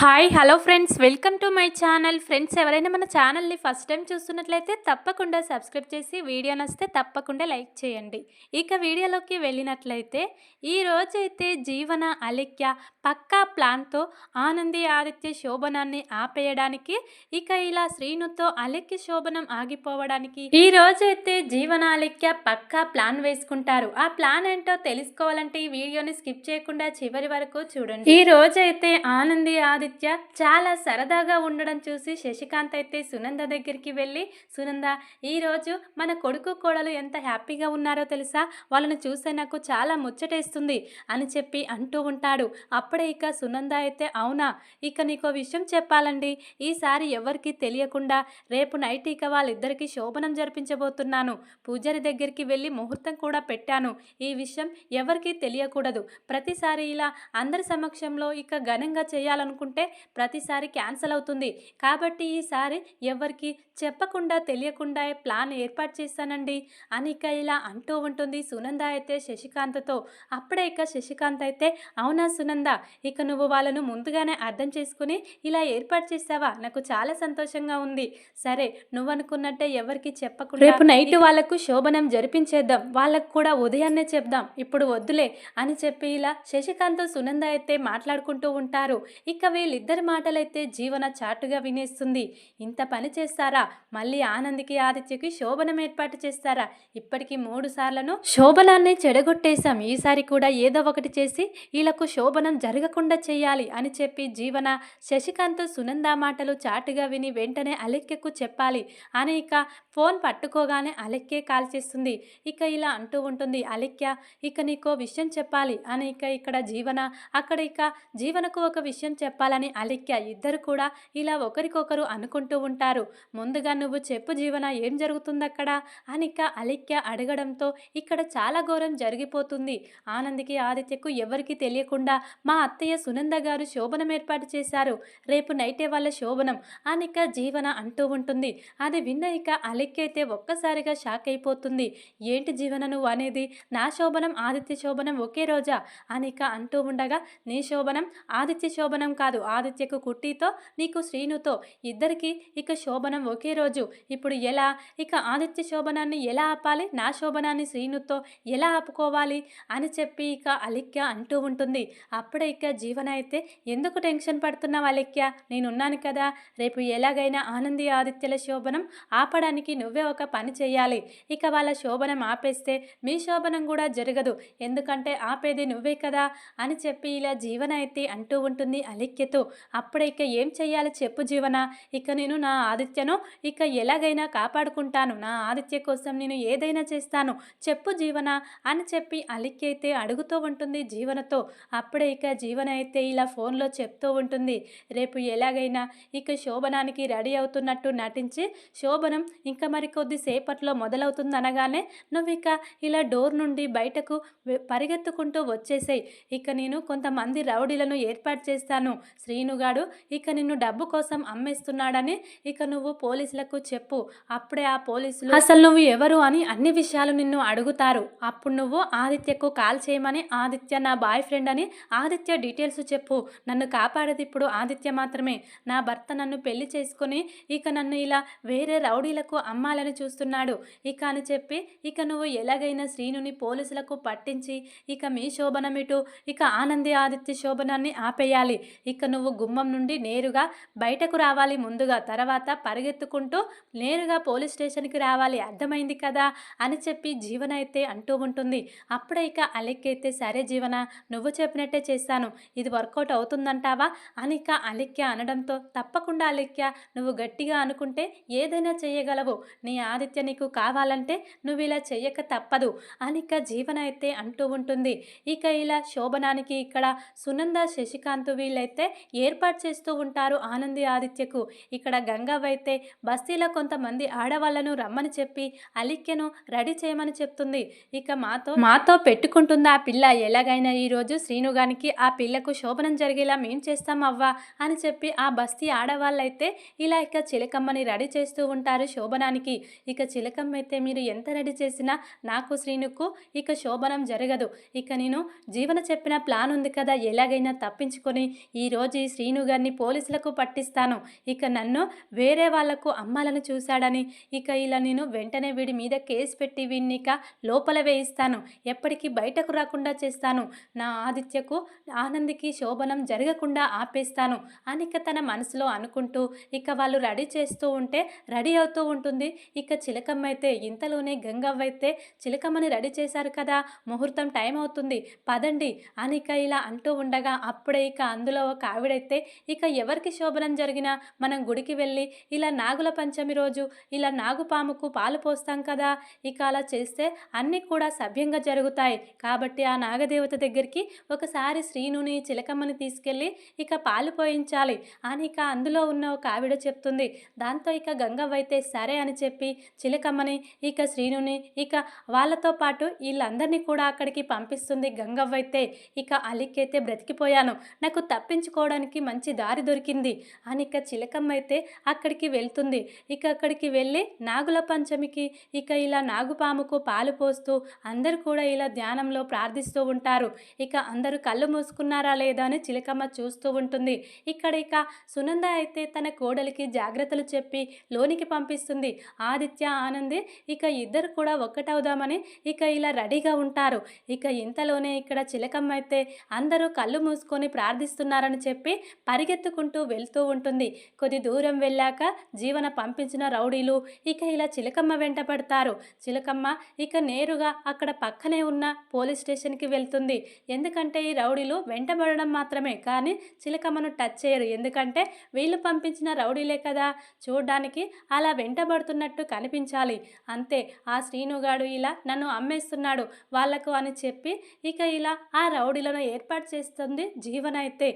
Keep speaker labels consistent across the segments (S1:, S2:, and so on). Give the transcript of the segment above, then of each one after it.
S1: Hi hello friends. Welcome to my channel. Friends ఎవరైనా మన ఛానల్ని ఫస్ట్ టైం చూస్తున్నట్లయితే తప్పకుండా సబ్స్క్రైబ్ చేసి వీడియో నస్తే తప్పకుండా లైక్ చేయండి. ఇక వీడియోలోకి వెళ్ళినట్లయితే ఈ రోజైతే జీవన అలిక్య పక్కా ప్లాన్తో ఆనంది ఆదిత్య శోభనాన్ని ఆపేయడానికి ఇక ఇలా శ్రీనుతో అలిఖ్య శోభనం ఆగిపోవడానికి ఈ రోజైతే జీవన అలిక్య పక్కా ప్లాన్ వేసుకుంటారు. ఆ ప్లాన్ ఏంటో తెలుసుకోవాలంటే ఈ వీడియోని స్కిప్ చేయకుండా చివరి వరకు చూడండి. ఈ రోజైతే ఆనంది ఆదిత్య చాలా సరదాగా ఉండడం చూసి శశికాంత్ అయితే సునంద దగ్గరికి వెళ్ళి సునంద ఈరోజు మన కొడుకు కోడలు ఎంత హ్యాపీగా ఉన్నారో తెలుసా? వాళ్ళని చూస్తే నాకు చాలా ముచ్చటేస్తుంది అని చెప్పి అంటూ ఉంటాడు. అప్పుడే ఇక సునంద అయితే అవునా? ఇక నీకో విషయం చెప్పాలండి. ఈసారి ఎవరికీ తెలియకుండా రేపు నైట్ ఇక వాళ్ళిద్దరికీ శోభనం జరిపించబోతున్నాను. పూజారి దగ్గరికి వెళ్ళి ముహూర్తం కూడా పెట్టాను. ఈ విషయం ఎవరికీ తెలియకూడదు. ప్రతిసారి ఇలా అందరి సమక్షంలో ఇక ఘనంగా చేయాలనుకుంటే ప్రతిసారి క్యాన్సిల్ అవుతుంది. కాబట్టి ఈసారి ఎవరికి చెప్పకుండా తెలియకుండా ప్లాన్ ఏర్పాటు చేశానండి. అని ఇక ఇలా అంటూ ఉంటుంది. సునంద అయితే శశికాంత్తో అప్పుడే ఇక శశికాంత్ అయితే అవునా సునంద? ఇక నువ్వు వాళ్ళను ముందుగానే అర్థం చేసుకుని ఇలా ఏర్పాటు చేసావా? నాకు చాలా సంతోషంగా ఉంది. సరే నువ్వు అనుకున్నట్టే ఎవరికి చెప్పకుండా రేపు నైట్ వాళ్ళకు శోభనం జరిపించేద్దాం. వాళ్ళకు కూడా ఉదయాన్నే చెప్దాం. ఇప్పుడు వద్దులే అని చెప్పి ఇలా శశికాంత్ సునంద అయితే మాట్లాడుకుంటూ ఉంటారు. ఇక వీళ్ళిద్దరి మాటలైతే జీవన చాటుగా వినేస్తుంది. ఇంత పని చేస్తారా? మళ్ళీ ఆనంద్కి ఆదిత్యకి శోభనం ఏర్పాటు చేస్తారా? ఇప్పటికి మూడు సార్లను శోభనాన్ని చెడగొట్టేశాం. ఈసారి కూడా ఏదో ఒకటి చేసి వీళ్ళకు శోభనం జరగకుండా చేయాలి అని చెప్పి జీవన శశికాంత్ సునంద మాటలు చాటుగా విని వెంటనే అలెక్యకు చెప్పాలి. అని ఇక ఫోన్ పట్టుకోగానే అలెక్కే కాల్ చేస్తుంది. ఇక ఇలా అంటూ ఉంటుంది అలెక్య ఇక నీకో విషయం చెప్పాలి. అని ఇక ఇక్కడ జీవన అక్కడ ఇక జీవనకు ఒక విషయం చెప్పాలి. చెప్పాలని అలిక్య ఇద్దరు కూడా ఇలా ఒకరికొకరు అనుకుంటూ ఉంటారు. ముందుగా నువ్వు చెప్పు జీవన ఏం జరుగుతుందక్కడ? అనిక అలిక్య అడగడంతో ఇక్కడ చాలా ఘోరం జరిగిపోతుంది. ఆనందికి ఆదిత్యకు ఎవరికి తెలియకుండా మా అత్తయ్య సునంద గారు శోభనం ఏర్పాటు చేశారు. రేపు నైటే వాళ్ళ శోభనం అనిక జీవన అంటూ ఉంటుంది. అది విన్న ఇక అలెక్య అయితే ఒక్కసారిగా షాక్ అయిపోతుంది. ఏంటి జీవన నువ్వు అనేది? నా శోభనం ఆదిత్య శోభనం ఒకే రోజా? అనిక అంటూ ఉండగా నీ శోభనం ఆదిత్య శోభనం కాదు. ఆదిత్యకు కుట్టితో నీకు శ్రీనుతో ఇద్దరికి ఇక శోభనం ఒకే రోజు. ఇప్పుడు ఎలా? ఇక ఆదిత్య శోభనాన్ని ఎలా ఆపాలి? నా శోభనాన్ని శ్రీనుతో ఎలా ఆపుకోవాలి? అని చెప్పి ఇక అలిక్య అంటూ ఉంటుంది. అప్పుడే ఇక జీవన అయితే ఎందుకు టెన్షన్ పడుతున్నావు అలిక్య నేనున్నాను కదా. రేపు ఎలాగైనా ఆనంది ఆదిత్యల శోభనం ఆపడానికి నువ్వే ఒక పని చేయాలి ఇక వాళ్ళ శోభనం ఆపేస్తే మీ శోభనం కూడా జరగదు. ఎందుకంటే ఆపేది నువ్వే కదా అని చెప్పి ఇలా జీవన అయితే అంటూ ఉంటుంది అలిక్య అలిక్యతో అప్పుడే ఇక ఏం చెయ్యాలి చెప్పు జీవన. ఇక నేను నా ఆదిత్యను ఇక ఎలాగైనా కాపాడుకుంటాను. నా ఆదిత్య కోసం నేను ఏదైనా చేస్తాను. చెప్పు జీవన అని చెప్పి అలిక్కి అయితే అడుగుతూ ఉంటుంది జీవనతో. అప్పుడే ఇక జీవన అయితే ఇలా ఫోన్లో చెప్తూ ఉంటుంది. రేపు ఎలాగైనా ఇక శోభనానికి రెడీ అవుతున్నట్టు నటించి శోభనం ఇంకా మరి కొద్దిసేపట్లో మొదలవుతుంది అనగానే నువ్వు ఇక ఇలా డోర్ నుండి బయటకు పరిగెత్తుకుంటూ వచ్చేసేయి. ఇక నేను కొంతమంది రౌడీలను ఏర్పాటు చేస్తాను. శ్రీనుగాడు ఇక నిన్ను డబ్బు కోసం అమ్మేస్తున్నాడని ఇక నువ్వు పోలీసులకు చెప్పు. అప్పుడే ఆ పోలీసులు అసలు నువ్వు ఎవరు అని అన్ని విషయాలు నిన్ను అడుగుతారు. అప్పుడు నువ్వు ఆదిత్యకు కాల్ చేయమని ఆదిత్య నా బాయ్ ఫ్రెండ్ అని ఆదిత్య డీటెయిల్స్ చెప్పు. నన్ను కాపాడేది ఇప్పుడు ఆదిత్య మాత్రమే. నా భర్త నన్ను పెళ్ళి చేసుకొని ఇక నన్ను ఇలా వేరే రౌడీలకు అమ్మాలని చూస్తున్నాడు. ఇక అని చెప్పి ఇక నువ్వు ఎలాగైనా శ్రీనుని పోలీసులకు పట్టించి ఇక మీ శోభనమిటు ఇక ఆనంది ఆదిత్య శోభనాన్ని ఆపేయాలి. ఇక నువ్వు గుమ్మం నుండి నేరుగా బయటకు రావాలి ముందుగా తర్వాత పరిగెత్తుకుంటూ నేరుగా పోలీస్ స్టేషన్కి రావాలి. అర్థమైంది కదా? అని చెప్పి జీవన అయితే అంటూ ఉంటుంది. అప్పుడే ఇక అలెక్కి అయితే సరే జీవన నువ్వు చెప్పినట్టే చేస్తాను. ఇది వర్కౌట్ అవుతుందంటావా? అని ఇక అలెక్య అనడంతో తప్పకుండా అలెక్య నువ్వు గట్టిగా అనుకుంటే ఏదైనా చేయగలవు. నీ ఆదిత్య నీకు కావాలంటే నువ్వు ఇలా చెయ్యక తప్పదు అనిక జీవన అయితే అంటూ ఉంటుంది. ఇక ఇలా శోభనానికి ఇక్కడ సునంద శశికాంత్ వీళ్ళైతే ఏర్పాటు చేస్తూ ఉంటారు ఆనంది ఆదిత్యకు. ఇక్కడ గంగవ్వ అయితే బస్తీలో కొంతమంది ఆడవాళ్ళను రమ్మని చెప్పి అలిక్యను రెడీ చేయమని చెప్తుంది. ఇక మాతో మాతో పెట్టుకుంటుందా ఆ పిల్ల? ఎలాగైనా ఈరోజు శ్రీనుగానికి ఆ పిల్లకు శోభనం జరిగేలా మేం చేస్తాం అవ్వా అని చెప్పి ఆ బస్తీ ఆడవాళ్ళైతే ఇలా ఇక చిలకమ్మని రెడీ చేస్తూ ఉంటారు శోభనానికి. ఇక చిలకమ్మ అయితే మీరు ఎంత రెడీ చేసినా నాకు శ్రీనుకు ఇక శోభనం జరగదు. ఇక నేను జీవన చెప్పిన ప్లాన్ ఉంది కదా ఎలాగైనా తప్పించుకొని ఈరోజు ఈరోజు ఈ శ్రీను గారిని పోలీసులకు పట్టిస్తాను. ఇక నన్ను వేరే వాళ్ళకు అమ్మాలని చూశాడని. ఇక ఇలా నేను వెంటనే వీడి మీద కేసు పెట్టి వీడిని ఇక లోపల వేయిస్తాను. ఎప్పటికీ బయటకు రాకుండా చేస్తాను. నా ఆదిత్యకు ఆనందికి శోభనం జరగకుండా ఆపేస్తాను అని తన మనసులో అనుకుంటూ ఇక వాళ్ళు రెడీ చేస్తూ ఉంటే రెడీ అవుతూ ఉంటుంది. ఇక చిలకమ్మ అయితే ఇంతలోనే గంగవ్వ అయితే చిలకమ్మని రెడీ చేశారు కదా ముహూర్తం టైం అవుతుంది పదండి అనిక ఇలా అంటూ ఉండగా అప్పుడే ఇక అందులో ఒక ఆవిడైతే ఇక ఎవరికి శోభనం జరిగినా మనం గుడికి వెళ్ళి ఇలా నాగుల పంచమి రోజు ఇలా నాగుపాముకు పాలు పోస్తాం కదా ఇక అలా చేస్తే అన్నీ కూడా సభ్యంగా జరుగుతాయి. కాబట్టి ఆ నాగదేవత దగ్గరికి ఒకసారి శ్రీనుని చిలకమ్మని తీసుకెళ్ళి ఇక పాలు పోయించాలి. అని ఇక అందులో ఉన్న ఒక ఆవిడ చెప్తుంది. దాంతో ఇక గంగవ్వ అయితే సరే అని చెప్పి చిలకమ్మని ఇక శ్రీనుని ఇక వాళ్ళతో పాటు వీళ్ళందరినీ కూడా అక్కడికి పంపిస్తుంది గంగవ్వ అయితే ఇక అలికైతే బ్రతికిపోయాను. నాకు తప్పించుకో తప్పించుకోవడానికి మంచి దారి దొరికింది. అని ఇక చిలకమ్మ అయితే అక్కడికి వెళ్తుంది. ఇక అక్కడికి వెళ్ళి నాగుల పంచమికి ఇక ఇలా నాగుపాముకు పాలు పోస్తూ అందరూ కూడా ఇలా ధ్యానంలో ప్రార్థిస్తూ ఉంటారు. ఇక అందరూ కళ్ళు మూసుకున్నారా లేదా అని చిలకమ్మ చూస్తూ ఉంటుంది. ఇక్కడ ఇక సునంద అయితే తన కోడలికి జాగ్రత్తలు చెప్పి లోనికి పంపిస్తుంది. ఆదిత్య ఆనంది ఇక ఇద్దరు కూడా ఒక్కటవుదామని ఇక ఇలా రెడీగా ఉంటారు. ఇక ఇంతలోనే ఇక్కడ చిలకమ్మ అయితే అందరూ కళ్ళు మూసుకొని ప్రార్థిస్తున్నారని చెప్పి పరిగెత్తుకుంటూ వెళ్తూ ఉంటుంది. కొద్ది దూరం వెళ్ళాక జీవన పంపించిన రౌడీలు ఇక ఇలా చిలకమ్మ వెంట పడతారు. చిలకమ్మ ఇక నేరుగా అక్కడ పక్కనే ఉన్న పోలీస్ స్టేషన్కి వెళ్తుంది. ఎందుకంటే ఈ రౌడీలు వెంటబడడం మాత్రమే కానీ చిలకమ్మను టచ్ చేయరు. ఎందుకంటే వీళ్ళు పంపించిన రౌడీలే కదా. చూడ్డానికి అలా వెంటబడుతున్నట్టు కనిపించాలి. అంతే ఆ శ్రీనుగాడు ఇలా నన్ను అమ్మేస్తున్నాడు వాళ్ళకు అని చెప్పి ఇక ఇలా ఆ రౌడీలను ఏర్పాటు చేస్తుంది జీవన అయితే.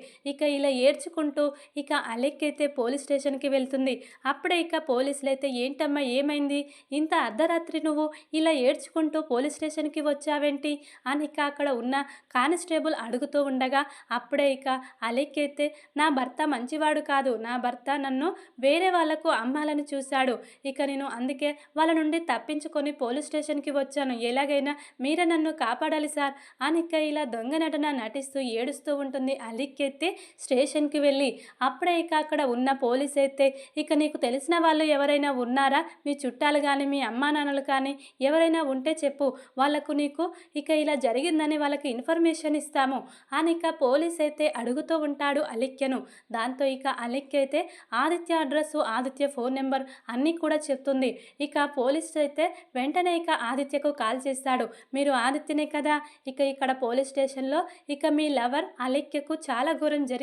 S1: ఇక ఇలా ఏడ్చుకుంటూ ఇక అలెక్కైతే పోలీస్ స్టేషన్కి వెళ్తుంది. అప్పుడే ఇక పోలీసులు అయితే ఏంటమ్మా ఏమైంది? ఇంత అర్ధరాత్రి నువ్వు ఇలా ఏడ్చుకుంటూ పోలీస్ స్టేషన్కి వచ్చావేంటి? అని ఇక అక్కడ ఉన్న కానిస్టేబుల్ అడుగుతూ ఉండగా అప్పుడే ఇక అలెక్కైతే నా భర్త మంచివాడు కాదు. నా భర్త నన్ను వేరే వాళ్ళకు అమ్మాలని చూశాడు. ఇక నేను అందుకే వాళ్ళ నుండి తప్పించుకొని పోలీస్ స్టేషన్కి వచ్చాను. ఎలాగైనా మీరే నన్ను కాపాడాలి సార్ అని ఇక ఇలా దొంగ నటన నటిస్తూ ఏడుస్తూ ఉంటుంది. అలిక్కెత్తి స్టేషన్కి వెళ్ళి అప్పుడే ఇక అక్కడ ఉన్న పోలీస్ అయితే ఇక నీకు తెలిసిన వాళ్ళు ఎవరైనా ఉన్నారా? మీ చుట్టాలు కానీ మీ అమ్మా నాన్నలు కానీ ఎవరైనా ఉంటే చెప్పు. వాళ్ళకు నీకు ఇక ఇలా జరిగిందని వాళ్ళకి ఇన్ఫర్మేషన్ ఇస్తాము. అని ఇక పోలీస్ అయితే అడుగుతూ ఉంటాడు అలిక్యను. దాంతో ఇక అలిక్య అయితే Aditya address Aditya phone number అన్నీ కూడా చెప్తుంది. ఇక పోలీస్ అయితే వెంటనే ఇక ఆదిత్యకు కాల్ చేస్తాడు. మీరు ఆదిత్యనే కదా? ఇక ఇక్కడ పోలీస్ స్టేషన్లో ఇక మీ లవర్ అలిక్యకు చాలా ఘోరం జరిగింది.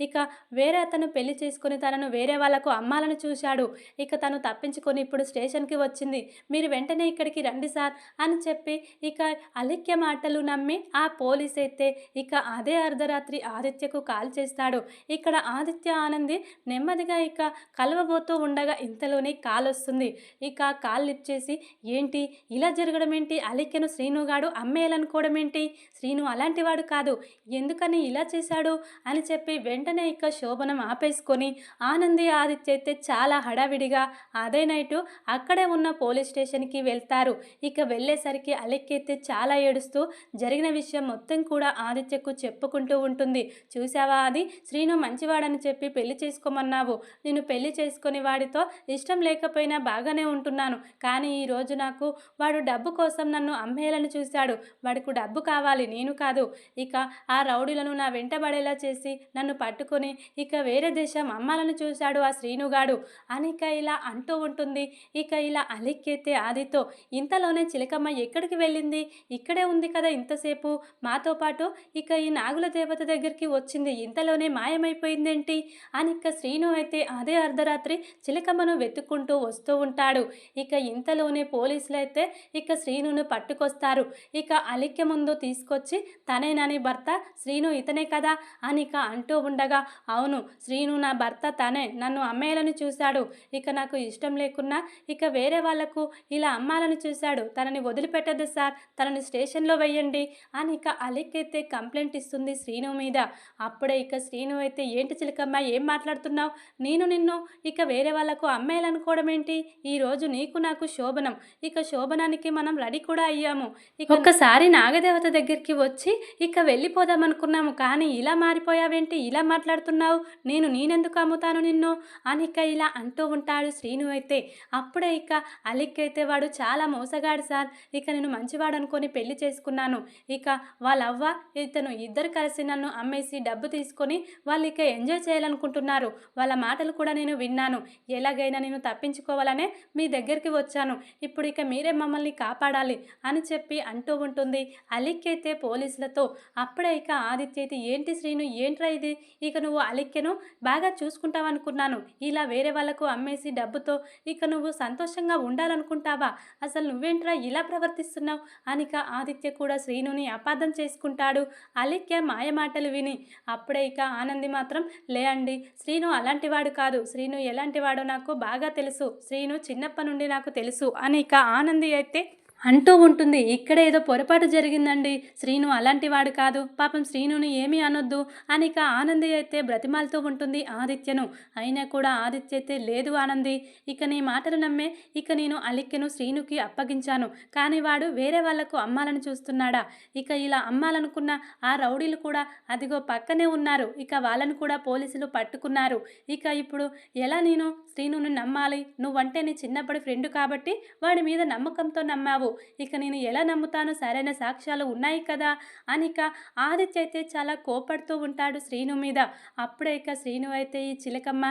S1: ఇక వేరే అతను పెళ్ళి చేసుకుని తనను వేరే వాళ్ళకు అమ్మాలని చూశాడు. ఇక తను తప్పించుకొని ఇప్పుడు స్టేషన్కి వచ్చింది. మీరు వెంటనే ఇక్కడికి రండి సార్ అని చెప్పి ఇక అలిక్య మాటలు నమ్మి ఆ పోలీస్ అయితే ఇక అదే అర్ధరాత్రి ఆదిత్యకు కాల్ చేస్తాడు. ఇక్కడ ఆదిత్య ఆనంది నెమ్మదిగా ఇక కలవబోతూ ఉండగా ఇంతలోనే కాల్ వస్తుంది. ఇక కాల్ లిఫ్ట్ చేసి ఏంటి? ఇలా జరగడం ఏంటి? అలిక్యను శ్రీనుగాడు అమ్మేయాలనుకోవడం ఏంటి? శ్రీను అలాంటి వాడు కాదు. ఎందుకని ఇలా చేశాడు? అని చెప్పి వెంటనే ఇక శోభనం ఆపేసుకొని ఆనంది ఆదిత్య అయితే చాలా హడావిడిగా అదే నైటు అక్కడే ఉన్న పోలీస్ స్టేషన్కి వెళ్తారు. ఇక వెళ్ళేసరికి అలెక్కైతే చాలా ఏడుస్తూ జరిగిన విషయం మొత్తం కూడా ఆదిత్యకు చెప్పుకుంటూ ఉంటుంది. చూసావా అది శ్రీను మంచివాడని చెప్పి పెళ్ళి చేసుకోమన్నావు. నేను పెళ్ళి చేసుకుని వాడితో ఇష్టం లేకపోయినా బాగానే ఉంటున్నాను. కానీ ఈరోజు నాకు వాడు డబ్బు కోసం నన్ను అమ్మేయాలని చూశాడు. వాడికి డబ్బు కావాలి నేను కాదు. ఇక ఆ రౌడీలను నా వెంటబడేలా చేసి నన్ను పట్టుకొని ఇక వేరే దేశం అమ్మాలను చూశాడు ఆ శ్రీనుగాడు అని ఇక ఇలా అంటూ ఉంటుంది. ఇక ఇలా అలిక్కెత్తే ఆదితో ఇంతలోనే చిలకమ్మ ఎక్కడికి వెళ్ళింది? ఇక్కడే ఉంది కదా ఇంతసేపు. మాతో పాటు ఇక ఈ నాగుల దేవత దగ్గరికి వచ్చింది. ఇంతలోనే మాయమైపోయిందేంటి? అని ఇక శ్రీను అయితే అదే అర్ధరాత్రి చిలకమ్మను వెతుక్కుంటూ వస్తూ ఉంటాడు. ఇక ఇంతలోనే పోలీసులు అయితే ఇక శ్రీనును పట్టుకొస్తారు. ఇక అలిక్య ముందు తీసుకొచ్చి తనేనని భర్త? శ్రీను ఇతనే కదా? అని ఇక అంటూ ఉండగా అవును శ్రీను నా భర్త తనే. నన్ను అమ్మేయాలని చూశాడు. ఇక నాకు ఇష్టం లేకున్నా ఇక వేరే వాళ్ళకు ఇలా అమ్మాలని చూశాడు. తనని వదిలిపెట్టద్దు సార్. తనని స్టేషన్లో వెయ్యండి అని ఇక అలెక్కైతే కంప్లైంట్ ఇస్తుంది శ్రీను మీద. అప్పుడే ఇక శ్రీను అయితే ఏంటి చిలకమ్మ ఏం మాట్లాడుతున్నావు? నేను నిన్ను ఇక వేరే వాళ్ళకు అమ్మేయాలనుకోవడం ఏంటి? ఈరోజు నీకు నాకు శోభనం. ఇక శోభనానికి మనం రెడీ కూడా అయ్యాము. ఇక ఒక్కసారి నాగదేవత దగ్గరికి వచ్చి ఇక వెళ్ళిపోదాం అనుకున్నాము కానీ ఇలా మారిపోయా అంటావేంటి ఇలా మాట్లాడుతున్నావు? నేను నేనెందుకు అమ్ముతాను నిన్ను? అనిక ఇలా అంటూ ఉంటాడు శ్రీను అయితే. అప్పుడే ఇక అలిక్ అయితే వాడు చాలా మోసగాడు సార్. ఇక నేను మంచివాడు అనుకొని పెళ్ళి చేసుకున్నాను. ఇక వాళ్ళ అవ్వ ఇతను ఇద్దరు కలిసి నన్ను అమ్మేసి డబ్బు తీసుకొని వాళ్ళు ఇక ఎంజాయ్ చేయాలనుకుంటున్నారు. వాళ్ళ మాటలు కూడా నేను విన్నాను. ఎలాగైనా నేను తప్పించుకోవాలనే మీ దగ్గరికి వచ్చాను. ఇప్పుడు ఇక మీరే మమ్మల్ని కాపాడాలి అని చెప్పి అంటూ ఉంటుంది. అలిక్ అయితే పోలీసులతో. అప్పుడే ఇక ఆదిత్య అయితే ఏంటి శ్రీను? ఏంట్రా ఇది? ఇక నువ్వు అలిక్యను బాగా చూసుకుంటావనుకున్నాను. ఇలా వేరే వాళ్ళకు అమ్మేసి డబ్బుతో ఇక నువ్వు సంతోషంగా ఉండాలనుకుంటావా? అసలు నువ్వేంట్రా ఇలా ప్రవర్తిస్తున్నావు? అనిక ఆదిత్య కూడా శ్రీనుని అపార్థం చేసుకుంటాడు. అలిక్య మాయ మాటలు విని అప్పుడే ఇక ఆనంది మాత్రం లే అండి శ్రీను అలాంటివాడు కాదు. శ్రీను ఎలాంటివాడో నాకు బాగా తెలుసు. శ్రీను చిన్నప్పటి నుండి నాకు తెలుసు. అని ఇక ఆనంది అయితే అంటూ ఉంటుంది. ఇక్కడ ఏదో పొరపాటు జరిగిందండి. శ్రీను అలాంటి వాడు కాదు. పాపం శ్రీనుని ఏమీ అనొద్దు. అని ఇక ఆనంది అయితే బ్రతిమాలతో ఉంటుంది ఆదిత్యను. అయినా కూడా ఆదిత్య అయితే లేదు ఆనంది. ఇక నీ మాటలు నమ్మే ఇక నేను అలిక్యను శ్రీనుకి అప్పగించాను. కానీ వాడు వేరే వాళ్ళకు అమ్మాలని చూస్తున్నాడా? ఇక ఇలా అమ్మాలనుకున్న ఆ రౌడీలు కూడా అదిగో పక్కనే ఉన్నారు. ఇక వాళ్ళని కూడా పోలీసులు పట్టుకున్నారు. ఇక ఇప్పుడు ఎలా నేను శ్రీనుని నమ్మాలి? నువ్వంటే నీ చిన్నప్పటి ఫ్రెండ్ కాబట్టి వాడి మీద నమ్మకంతో నమ్మావు. ఇక నేను ఎలా నమ్ముతాను? సరైన సాక్ష్యాలు ఉన్నాయి కదా? అనిక ఆదిత్య అయితే చాలా కోపడుతూ ఉంటాడు శ్రీను మీద. అప్పుడే ఇక శ్రీను అయితే ఈ చిలకమ్మ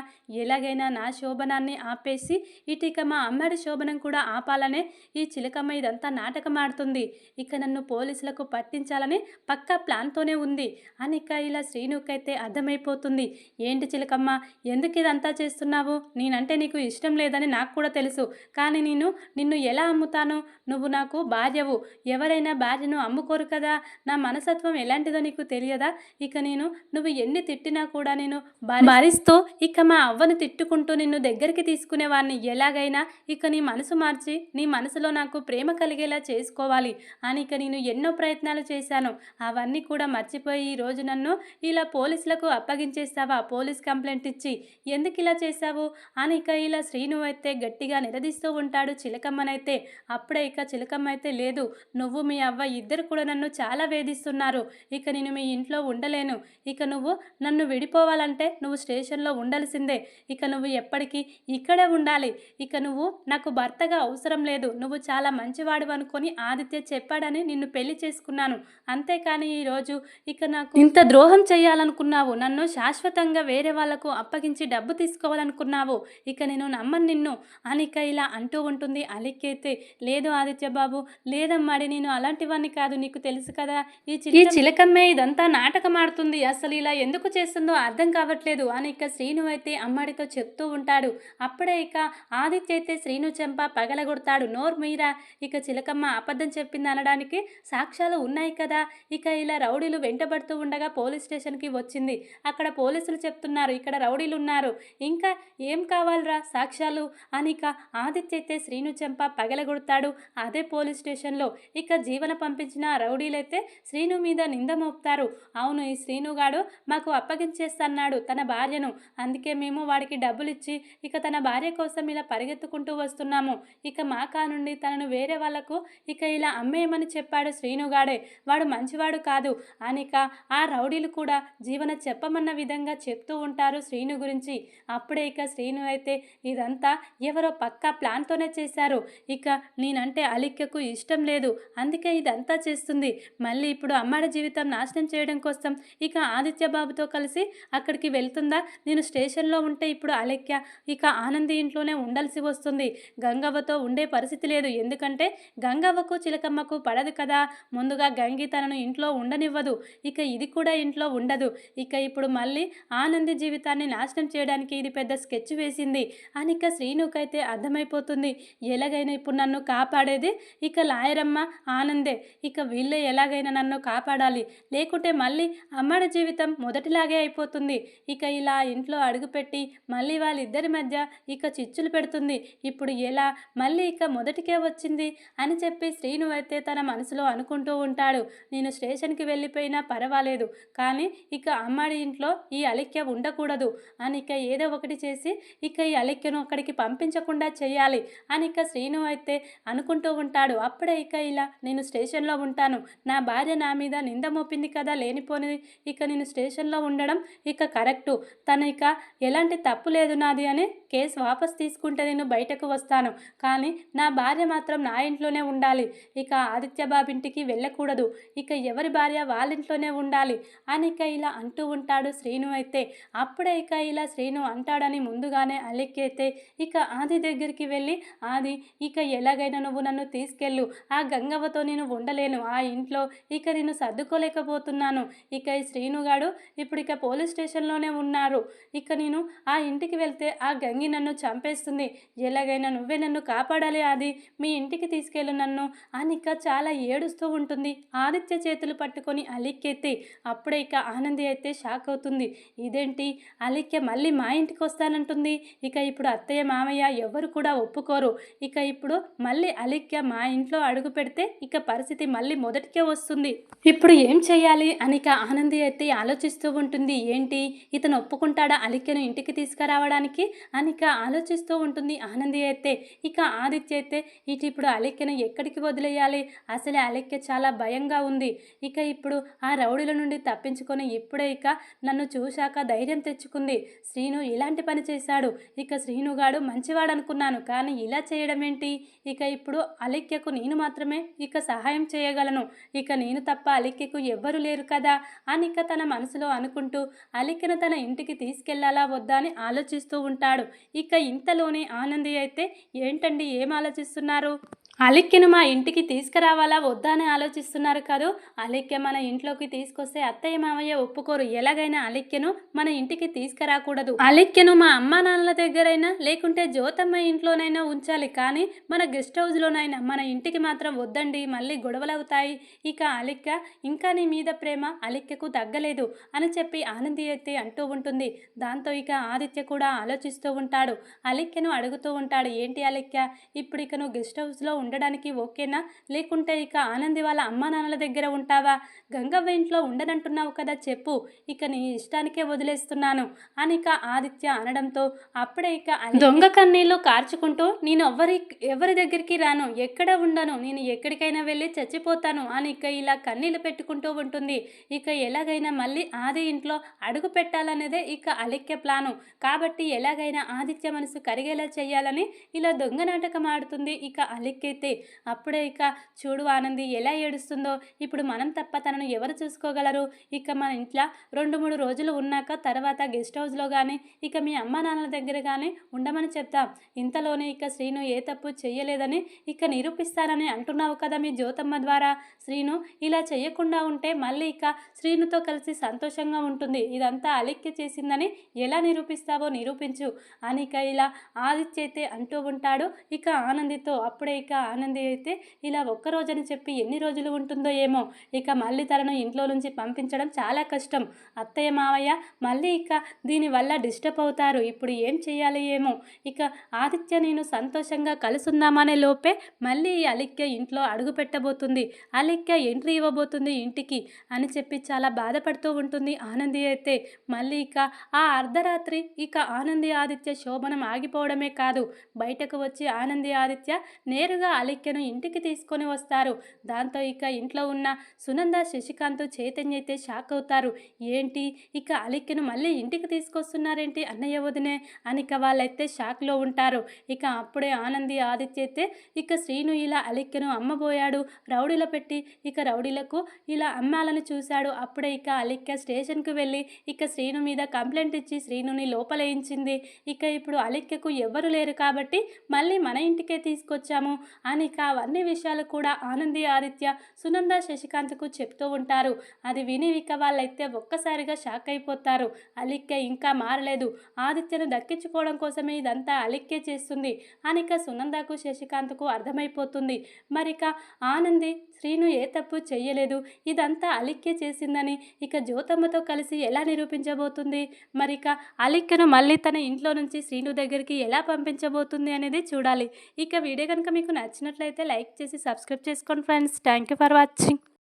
S1: ఎలాగైనా నా శోభనాన్ని ఆపేసి ఇటీక మా అమ్మడి శోభనం కూడా ఆపాలనే ఈ చిలకమ్మ ఇదంతా నాటకం ఆడుతుంది ఇక నన్ను పోలీసులకు పట్టించాలని పక్కా ప్లాన్తోనే ఉంది. అనిక ఇలా శ్రీనుకైతే అర్థమైపోతుంది. ఏంటి చిలకమ్మ? ఎందుకు ఇదంతా చేస్తున్నావు? నేనంటే నీకు ఇష్టం లేదని నాకు కూడా తెలుసు. కానీ నేను నిన్ను ఎలా అమ్ముతాను? నువ్వు నాకు భార్యవు. ఎవరైనా భార్యను అమ్ముకోరు కదా? నా మనసత్వం ఎలాంటిదో నీకు తెలియదా? ఇక నేను నువ్వు ఎన్ని తిట్టినా కూడా నేను భరి- భరిస్తూ ఇక మా అవ్వను తిట్టుకుంటూ నిన్ను దగ్గరికి తీసుకునేవాడిని ఎలాగైనా ఇక నీ మనసు మార్చి నీ మనసులో నాకు ప్రేమ కలిగేలా చేసుకోవాలి అని ఇక నేను ఎన్నో ప్రయత్నాలు చేశాను. అవన్నీ కూడా మర్చిపోయి ఈ రోజు నన్ను ఇలా పోలీసులకు అప్పగించేస్తావా? పోలీస్ కంప్లైంట్ ఇచ్చి ఎందుకు ఇలా చేశావు? అని ఇక ఇలా శ్రీను అయితే గట్టిగా నిలదీస్తూ ఉంటాడు చిలకమ్మనైతే. అప్పుడే ఇక చిలకమ్మ అయితే లేదు. నువ్వు మీ అవ్వ ఇద్దరు కూడా నన్ను చాలా వేధిస్తున్నారు. ఇక నేను మీ ఇంట్లో ఉండలేను. ఇక నువ్వు నన్ను విడిపోవాలంటే నువ్వు స్టేషన్లో ఉండాల్సిందే. ఇక నువ్వు ఎప్పటికీ ఇక్కడే ఉండాలి. ఇక నువ్వు నాకు భర్తగా అవసరం లేదు. నువ్వు చాలా మంచివాడు అనుకొని ఆదిత్య చెప్పాడని నిన్ను పెళ్ళి చేసుకున్నాను. అంతేకాని ఈరోజు ఇక నాకు ఇంత ద్రోహం చేయాలనుకున్నావు. నన్ను శాశ్వతంగా వేరే వాళ్ళకు అప్పగించి డబ్బు తీసుకోవాలనుకున్నావు. ఇక నేను నమ్మను నిన్ను. అనిక ఇలా అంటూ ఉంటుంది. అలిక్కైతే లేదు ఆదిత్య బాబు లేదమ్మాడి నేను అలాంటివన్నీ కాదు నీకు తెలుసు కదా. ఈ ఈ చిలకమ్మే ఇదంతా నాటకం ఆడుతుంది అసలు ఇలా ఎందుకు చేస్తుందో అర్థం కావట్లేదు. అని ఇక శ్రీను అయితే అమ్మాడితో చెప్తూ ఉంటాడు. అప్పుడే ఇక ఆదిత్య అయితే శ్రీను చెంప పగలగొడతాడు. నోరు మీరా. ఇక చిలకమ్మ అబద్ధం చెప్పింది అనడానికి సాక్ష్యాలు ఉన్నాయి కదా. ఇక ఇలా రౌడీలు వెంటబడుతూ ఉండగా పోలీస్ స్టేషన్కి వచ్చింది. అక్కడ పోలీసులు చెప్తున్నారు ఇక్కడ రౌడీలు ఉన్నారు. ఇంకా ఏం కావాలరా సాక్ష్యాలు? అని ఇక ఆదిత్య అయితే శ్రీను చెంప పగలగొడతాడు. అదే అదే పోలీస్ స్టేషన్లో ఇక జీవన పంపించిన రౌడీలైతే శ్రీను మీద నింద మోపుతారు. అవును ఈ శ్రీనుగాడు మాకు అప్పగించేస్తన్నాడు తన భార్యను. అందుకే మేము వాడికి డబ్బులు ఇచ్చి ఇక తన భార్య కోసం ఇలా పరిగెత్తుకుంటూ వస్తున్నాము. ఇక మా నుండి తనను వేరే వాళ్ళకు ఇక ఇలా అమ్మేయమని చెప్పాడు శ్రీనుగాడే వాడు మంచివాడు కాదు. అనిక ఆ రౌడీలు కూడా జీవన చెప్పమన్న విధంగా చెప్తూ ఉంటారు శ్రీను గురించి. అప్పుడే ఇక శ్రీను అయితే ఇదంతా ఎవరో పక్కా ప్లాన్తోనే చేశారు. ఇక నేనంటే అలిక్కకు ఇష్టం లేదు. అందుకే ఇదంతా చేస్తుంది. మళ్ళీ ఇప్పుడు అమ్మాడి జీవితం నాశనం చేయడం కోసం ఇక ఆదిత్య బాబుతో కలిసి అక్కడికి వెళ్తుందా? నేను స్టేషన్లో ఉంటే ఇప్పుడు అలెక్య ఇక ఆనంది ఇంట్లోనే ఉండాల్సి వస్తుంది. గంగవ్వతో ఉండే పరిస్థితి లేదు. ఎందుకంటే గంగవ్వకు చిలకమ్మకు పడదు కదా. ముందుగా గంగి తనను ఇంట్లో ఉండనివ్వదు. ఇక ఇది కూడా ఇంట్లో ఉండదు. ఇక ఇప్పుడు మళ్ళీ ఆనంది జీవితాన్ని నాశనం చేయడానికి ఇది పెద్ద స్కెచ్ వేసింది. అనిక శ్రీనుకైతే అర్థమైపోతుంది. ఎలాగైనా ఇప్పుడు నన్ను కాపాడేది ఇక లాయరమ్మ ఆనందే ఇక వీళ్ళే ఎలాగైనా నన్ను కాపాడాలి. లేకుంటే మళ్ళీ అమ్మడి జీవితం మొదటిలాగే అయిపోతుంది. ఇక ఇలా ఇంట్లో అడుగుపెట్టి మళ్ళీ వాళ్ళిద్దరి మధ్య ఇక చిచ్చులు పెడుతుంది. ఇప్పుడు ఎలా? మళ్ళీ ఇక మొదటికే వచ్చింది అని చెప్పి శ్రీను అయితే తన మనసులో అనుకుంటూ ఉంటాడు. నేను స్టేషన్కి వెళ్ళిపోయినా పర్వాలేదు. కానీ ఇక అమ్మాడి ఇంట్లో ఈ అలిక్య ఉండకూడదు అని ఇక ఏదో ఒకటి చేసి ఇక ఈ అలిక్యను అక్కడికి పంపించకుండా చేయాలి అని ఇక శ్రీను అయితే అనుకుంటూ ఉంటాడు. అప్పుడే ఇక ఇలా నేను స్టేషన్లో ఉంటాను. నా భార్య నా మీద నింద మోపింది కదా లేనిపోని ఇక నేను స్టేషన్లో ఉండడం ఇక కరెక్టు. తను ఇక ఎలాంటి తప్పు లేదు నాది అని కేసు వాపస్ తీసుకుంటే నేను బయటకు వస్తాను. కానీ నా భార్య మాత్రం నా ఇంట్లోనే ఉండాలి. ఇక ఆదిత్య బాబింటికి వెళ్ళకూడదు. ఇక ఎవరి భార్య వాళ్ళ ఇంట్లోనే ఉండాలి? అని ఇక ఇలా అంటూ ఉంటాడు శ్రీను అయితే. అప్పుడే ఇక ఇలా శ్రీను అంటాడని ముందుగానే అలిక్కి అయితే ఇక ఆది దగ్గరికి వెళ్ళి ఆది ఇక ఎలాగైనా నువ్వు నన్ను తీసుకెళ్ళు. ఆ గంగవ్వతో నేను ఉండలేను. ఆ ఇంట్లో ఇక నేను సర్దుకోలేకపోతున్నాను. ఇక ఈ శ్రీనుగాడు ఇప్పుడు ఇక పోలీస్ స్టేషన్లోనే ఉన్నారు. ఇక నేను ఆ ఇంటికి వెళ్తే ఆ గంగి నన్ను చంపేస్తుంది. ఎలాగైనా నువ్వే నన్ను కాపాడాలి ఆది. మీ ఇంటికి తీసుకెళ్ళు నన్ను. అని ఇక చాలా ఏడుస్తూ ఉంటుంది. ఆదిత్య చేతులు పట్టుకొని అలిక్కెత్తి అప్పుడే ఇక ఆనంది అయితే షాక్ అవుతుంది. ఇదేంటి? అలిక్య మళ్ళీ మా ఇంటికి వస్తానంటుంది. ఇక ఇప్పుడు అత్తయ్య మామయ్య ఎవరు కూడా ఒప్పుకోరు. ఇక ఇప్పుడు మళ్ళీ అలిక్య మా ఇంట్లో అడుగు పెడితే ఇక పరిస్థితి మళ్ళీ మొదటికే వస్తుంది. ఇప్పుడు ఏం చేయాలి? అనిక ఆనంది అయితే ఆలోచిస్తూ ఉంటుంది. ఏంటి? ఇతను ఒప్పుకుంటాడా అలిక్యను ఇంటికి తీసుకురావడానికి? అనిక ఆలోచిస్తూ ఉంటుంది ఆనంది అయితే. ఇక ఆదిత్య అయితే ఇటు ఇప్పుడు అలిక్యను ఎక్కడికి వదిలేయాలి? అసలే అలిక్య చాలా భయంగా ఉంది. ఇక ఇప్పుడు ఆ రౌడీల నుండి తప్పించుకొని ఇప్పుడే ఇక నన్ను చూశాక ధైర్యం తెచ్చుకుంది. శ్రీను ఇలాంటి పని చేశాడు. ఇక శ్రీనుగాడు మంచివాడు అనుకున్నాను కానీ ఇలా చేయడం ఏంటి? ఇక ఇప్పుడు అలెక్యకు నేను మాత్రమే ఇక సహాయం చేయగలను. ఇక నేను తప్ప అలెక్యకు ఎవ్వరు లేరు కదా? అని ఇక తన మనసులో అనుకుంటూ అలిక్యను తన ఇంటికి తీసుకెళ్ళాలా వద్దా అని ఆలోచిస్తూ ఉంటాడు. ఇక ఇంతలోనే ఆనంది అయితే ఏంటండి ఏం ఆలోచిస్తున్నారు? అలిక్యను మా ఇంటికి తీసుకురావాలా వద్దా అని ఆలోచిస్తున్నారు కాదు? అలిక్య మన ఇంట్లోకి తీసుకొస్తే అత్తయ్య మామయ్య ఒప్పుకోరు. ఎలాగైనా అలిక్యను మన ఇంటికి తీసుకురాకూడదు. అలిక్యను మా అమ్మా నాన్నల దగ్గరైనా లేకుంటే జ్యోతమ్మ ఇంట్లోనైనా ఉంచాలి. కానీ మన గెస్ట్ హౌస్లోనైనా మన ఇంటికి మాత్రం వద్దండి. మళ్ళీ గొడవలవుతాయి. ఇక అలిక్య ఇంకా నీ మీద ప్రేమ అలిక్యకు తగ్గలేదు అని చెప్పి ఆనంది అయితే అంటూ ఉంటుంది. దాంతో ఇక ఆదిత్య కూడా ఆలోచిస్తూ ఉంటాడు. అలిక్యను అడుగుతూ ఉంటాడు ఏంటి అలిక్య? ఇప్పుడు ఇక నువ్వు గెస్ట్ హౌస్లో ఉండడానికి ఓకేనా? లేకుంటే ఇక ఆనంది వాళ్ళ అమ్మా నాన్నల దగ్గర ఉంటావా? గంగవ్వ ఇంట్లో ఉండనంటున్నావు కదా చెప్పు. ఇక నీ ఇష్టానికే వదిలేస్తున్నాను అని ఇక ఆదిత్య అనడంతో అప్పుడే ఇక దొంగ కన్నీళ్ళు కార్చుకుంటూ నేను ఎవరి ఎవరి దగ్గరికి రాను. ఎక్కడ ఉండను. నేను ఎక్కడికైనా వెళ్ళి చచ్చిపోతాను అని ఇక ఇలా కన్నీళ్ళు పెట్టుకుంటూ ఉంటుంది. ఇక ఎలాగైనా మళ్ళీ ఆది ఇంట్లో అడుగు పెట్టాలనేదే ఇక అలిక్య ప్లాను. కాబట్టి ఎలాగైనా ఆదిత్య మనసు కరిగేలా చేయాలని ఇలా దొంగ నాటకం ఆడుతుంది. ఇక అలిక్కైతే అప్పుడే ఇక చూడు ఆనంది ఎలా ఏడుస్తుందో. ఇప్పుడు మనం తప్ప తనను ఎవరు చూసుకోగలరు? ఇక మన ఇంట్లో రెండు మూడు రోజులు ఉన్నాక తర్వాత గెస్ట్ హౌస్లో కానీ ఇక మీ అమ్మ నాన్నల దగ్గర కానీ ఉండమని చెప్తాం. ఇంతలోనే ఇక శ్రీను ఏ తప్పు చెయ్యలేదని ఇక నిరూపిస్తానని అంటున్నావు కదా మీ జ్యోతమ్మ ద్వారా. శ్రీను ఇలా చేయకుండా ఉంటే మళ్ళీ ఇక శ్రీనుతో కలిసి సంతోషంగా ఉంటుంది. ఇదంతా అలిక్య చేసిందని ఎలా నిరూపిస్తావో నిరూపించు. అని ఇక ఇలా ఆదిత్య అయితే అంటూ ఉంటాడు. ఇక ఆనందితో అప్పుడే ఇక ఆనంది అయితే ఇలా ఒక్కరోజని చెప్పి ఎన్ని రోజులు ఉంటుందో ఏమో. ఇక మళ్ళీ తనను ఇంట్లో నుంచి పంపించడం చాలా కష్టం. అత్తయ్య మావయ్య మళ్ళీ ఇక దీనివల్ల డిస్టర్బ్ అవుతారు. ఇప్పుడు ఏం చేయాలి ఏమో. ఇక ఆదిత్య నేను సంతోషంగా కలుసుందామనే లోపే మళ్ళీ ఈ అలిక్య ఇంట్లో అడుగు పెట్టబోతుంది. అలిక్య ఎంట్రీ ఇవ్వబోతుంది ఇంటికి అని చెప్పి చాలా బాధపడుతూ ఉంటుంది ఆనంది అయితే. మళ్ళీ ఇక ఆ అర్ధరాత్రి ఇక ఆనంది ఆదిత్య శోభనం ఆగిపోవడమే కాదు. బయటకు వచ్చి ఆనంది ఆదిత్య నేరుగా అలిక్యను ఇంటికి తీసుకొని వస్తారు. దాంతో ఇక ఇంట్లో ఉన్న సునంద శశికాంత్ చైతన్య అయితే షాక్ అవుతారు. ఏంటి? ఇక అలిక్యను మళ్ళీ ఇంటికి తీసుకొస్తున్నారేంటి అన్నయ్య వదినే? అని ఇక వాళ్ళైతే షాక్లో ఉంటారు. ఇక అప్పుడే ఆనంది ఆదిత్య అయితే ఇక శ్రీను ఇలా అలిక్యను అమ్మబోయాడు. రౌడీల పెట్టి ఇక రౌడీలకు ఇలా అమ్మాలని చూశాడు. అప్పుడే ఇక అలిక్య స్టేషన్కు వెళ్ళి ఇక శ్రీను మీద కంప్లైంట్ ఇచ్చి శ్రీనుని లోపలేయించింది. ఇక ఇప్పుడు అలిక్యకు ఎవ్వరు లేరు కాబట్టి మళ్ళీ మన ఇంటికే తీసుకొచ్చాము. అనిక అవన్నీ విషయాలు కూడా ఆనంది ఆదిత్య సునంద శశికాంత్కు చెప్తూ ఉంటారు. అది విని ఇక వాళ్ళైతే ఒక్కసారిగా షాక్ అయిపోతారు. అలిక్య ఇంకా మారలేదు. ఆదిత్యను దక్కించుకోవడం కోసమే ఇదంతా అలిక్కే చేస్తుంది. అనిక సునందకు శశికాంత్కు అర్థమైపోతుంది. మరిక ఆనంది శ్రీను ఏ తప్పు చెయ్యలేదు. ఇదంతా అలిక్కే చేసిందని ఇక జ్యోతమ్మతో కలిసి ఎలా నిరూపించబోతుంది? మరిక అలిక్కను మళ్ళీ తన ఇంట్లో నుంచి శ్రీను దగ్గరికి ఎలా పంపించబోతుంది అనేది చూడాలి. ఇక వీడియో కనుక మీకు నచ్చినట్లయితే లైక్ చేసి సబ్స్క్రైబ్ చేసుకోండి friends. Thank you for watching.